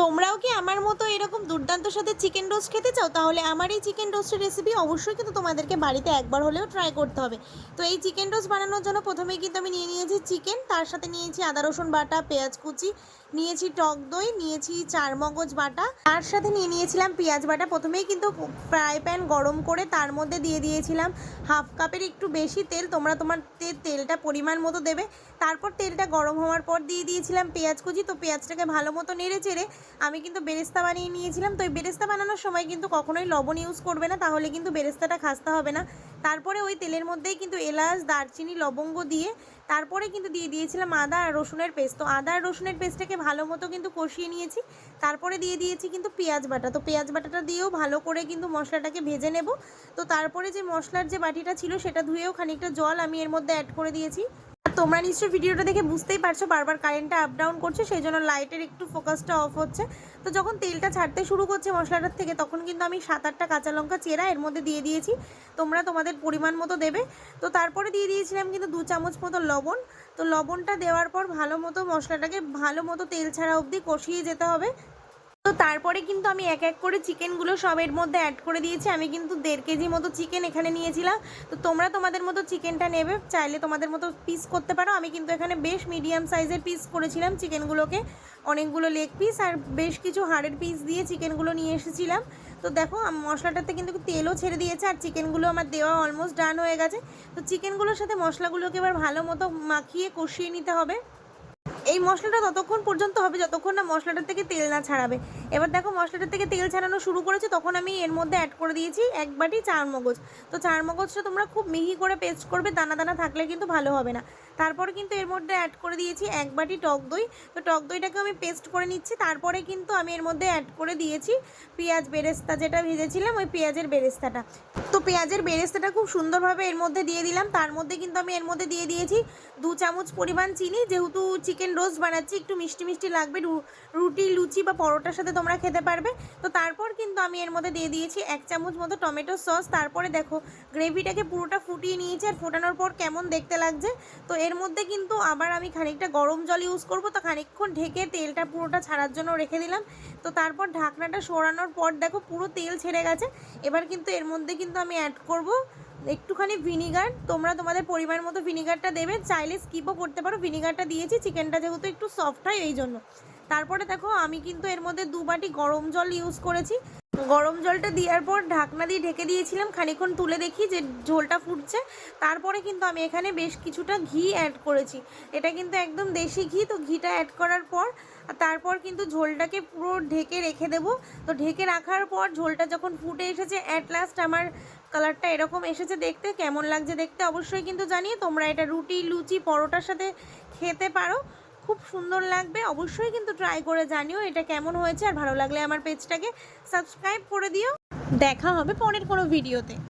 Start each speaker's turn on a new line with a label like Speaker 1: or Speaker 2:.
Speaker 1: তোমরাও কি আমার মতো এরকম দুর্দান্ত সাথে চিকেন রোস্ট খেতে চাও? তাহলে আমার এই চিকেন রোস্টের রেসিপি অবশ্যই কিন্তু তোমাদেরকে বাড়িতে একবার হলেও ট্রাই করতে হবে। তো এই চিকেন রোস্ট বানানোর জন্য প্রথমেই কিন্তু আমি নিয়ে নিয়েছি চিকেন তার সাথে নিয়েছি আদা, রসুন বাটা, পেঁয়াজ কুচি, নিয়েছি টক দই, নিয়েছি চার মগজ বাটা, তার সাথে নিয়ে নিয়েছিলাম পেঁয়াজ বাটা। প্রথমেই কিন্তু ফ্রাই প্যান গরম করে তার মধ্যে দিয়ে দিয়েছিলাম হাফ কাপের একটু বেশি তেল, তোমরা তোমার তেলটা পরিমাণ মতো দেবে। তারপর তেলটা গরম হওয়ার পর দিয়ে দিয়েছিলাম পেঁয়াজ কুচি, তো পেঁয়াজটাকে ভালো মতো নেড়ে চেড়ে আমি কিন্তু বেরেস্তা বানিয়ে নিয়েছিলাম, তো এই বেরেস্তা বানানোর সময় কিন্তু কখনোই লবণ ইউজ করবে না, তাহলে কিন্তু বেরেস্তাটা খাস্তা হবে না। তারপরে ওই তেলের মধ্যেই কিন্তু এলাচ, দারচিনি, লবঙ্গ দিয়ে তারপরে কিন্তু দিয়ে দিয়েছিলাম আদা আর রসুনের পেস্ট। তো আদা আর রসুনের পেস্টটাকে ভালো মতো কিন্তু কষিয়ে নিয়েছি, তারপরে দিয়ে দিয়েছি কিন্তু পেঁয়াজ বাটা। তো পেঁয়াজ বাটাটা দিয়েও ভালো করে কিন্তু মশলাটাকে ভেজে নেব। তো তারপরে যে মশলার যে বাটিটা ছিল সেটা ধুয়েও খানিকটা জল আমি এর মধ্যে অ্যাড করে দিয়েছি। তোমরা নিশ্চয়ই ভিডিওটা দেখে বুঝতেই পারছ, বারবার কারেন্টটা আপ ডাউন করছে, সেই জন্য লাইটের একটু ফোকাসটা অফ হচ্ছে। তো যখন তেলটা ছাড়তে শুরু করছে মশলাটার থেকে, তখন কিন্তু আমি সাত আটটা কাঁচা লঙ্কা, চেরা এর মধ্যে দিয়ে দিয়েছি। তোমরা তোমাদের পরিমাণ মতো দেবে। তো তারপরে দিয়ে দিয়েছিলাম কিন্তু দু চামচ মতো লবণ। তো লবণটা দেওয়ার পর ভালো মতো মশলাটাকে ভালো মতো তেল ছাড়া অবধি কষিয়ে যেতে হবে। তারপরে কিন্তু আমি এক এক করে চিকেনগুলো সব এর মধ্যে অ্যাড করে দিয়েছি। আমি কিন্তু দেড় কেজি মতো চিকেন এখানে নিয়েছিলাম। তো তোমরা তোমাদের মতো চিকেনটা নেবে, চাইলে তোমাদের মতো পিস করতে পারো। আমি কিন্তু এখানে বেশ মিডিয়াম সাইজের পিস করেছিলাম চিকেনগুলোকে অনেকগুলো লেগ পিস আর বেশ কিছু হাড়ের পিস দিয়ে চিকেনগুলো নিয়ে এসেছিলাম। তো দেখো মশলাটাতে কিন্তু তেলও ছেড়ে দিয়েছে আর চিকেনগুলো আমার দেওয়া অলমোস্ট ডান হয়ে গেছে। তো চিকেনগুলোর সাথে মশলাগুলোকে এবার ভালো মতো মাখিয়ে কষিয়ে নিতে হবে। এই মশলাটা ততক্ষণ পর্যন্ত হবে যতক্ষণ না মশলাটার থেকে তেল না ছাড়াবে। এবার দেখো মশলাটার থেকে তেল ছাড়ানো শুরু করেছে, তখন আমি এর মধ্যে অ্যাড করে দিয়েছি এক বাটি চার মগজ তো চার মগজটা তোমরা খুব মিহি করে পেস্ট করবে, দানা দানা থাকলে কিন্তু ভালো হবে না। তারপর কিন্তু এর মধ্যে অ্যাড করে দিয়েছি এক বাটি টক দই। তো টক দইটাকে আমি পেস্ট করে নিচ্ছি, তারপরে কিন্তু আমি এর মধ্যে অ্যাড করে দিয়েছি পেঁয়াজ বেরেস্তা যেটা ভেজেছিলাম, ওই পেঁয়াজের বেরেস্তাটা। তো পেঁয়াজের বেরেস্তাটা খুব সুন্দরভাবে এর মধ্যে দিয়ে দিলাম, তার মধ্যে কিন্তু আমি এর মধ্যে দিয়ে দিয়েছি দু চামচ পরিমাণ চিনি, যেহেতু চিকেন রোস্ট বানাচ্ছি, একটু মিষ্টি মিষ্টি লাগবে রুটি, লুচি বা পরোটার সাথে তোমরা খেতে পারবে। তো তারপর কিন্তু আমি এর মধ্যে দিয়ে দিয়েছি এক চামচ মতো টমেটো সস। তারপরে দেখো, গ্রেভিটাকে পুরোটা ফুটিয়ে নিয়েছি আর ফোটানোর পর কেমন দেখতে লাগছে। তো এর মধ্যে কিন্তু আবার আমি খানিকটা গরম জল ইউজ করব। তো খানিকক্ষণ ঢেকে তেলটা পুরোটা ছাড়ার জন্য রেখে দিলাম। তো তারপর ঢাকনাটা সরানোর পর দেখো, পুরো তেল ছেড়ে গেছে। এবার কিন্তু এর মধ্যে কিন্তু আমি অ্যাড করব একটুখানি ভিনিগার, তোমরা তোমাদের পরিমাণ মতো ভিনিগারটা দেবে, চাইলে স্কিপও করতে পারো। ভিনিগারটা দিয়েছি, চিকেনটা যেহেতু একটু সফট হয়, এই জন্য। তারপরে দেখো, আমি কিন্তু এর মধ্যে দু বাটি গরম জল ইউজ করেছি। গরম জলটা দেওয়ার পর ঢাকনা দিয়ে ঢেকে দিয়েছিলাম খানিক্ষণ তুলে দেখি যে ঝোলটা ফুটছে। তারপরে কিন্তু আমি এখানে বেশ কিছুটা ঘি অ্যাড করেছি। এটা কিন্তু একদম দেশি ঘি, তো ঘিটা অ্যাড করার পর, তারপর কিন্তু ঝোলটাকে পুরো ঢেকে রেখে দেবো। তো ঢেকে রাখার পর ঝোলটা যখন ফুটে এসেছে অ্যাট লাস্ট আমার কালারটা এরকম এসেছে দেখতে। কেমন লাগছে দেখতে অবশ্যই কিন্তু জানিয়ে তোমরা এটা রুটি, লুচি, পরোটার সাথে খেতে পারো। খুব সুন্দর লাগবে। অবশ্যই কিন্তু ট্রাই করে জানিও এটা কেমন হয়েছে। আর ভালো লাগলে আমার পেজটাকে সাবস্ক্রাইব করে দিও। দেখা হবে পরের কোনো ভিডিওতে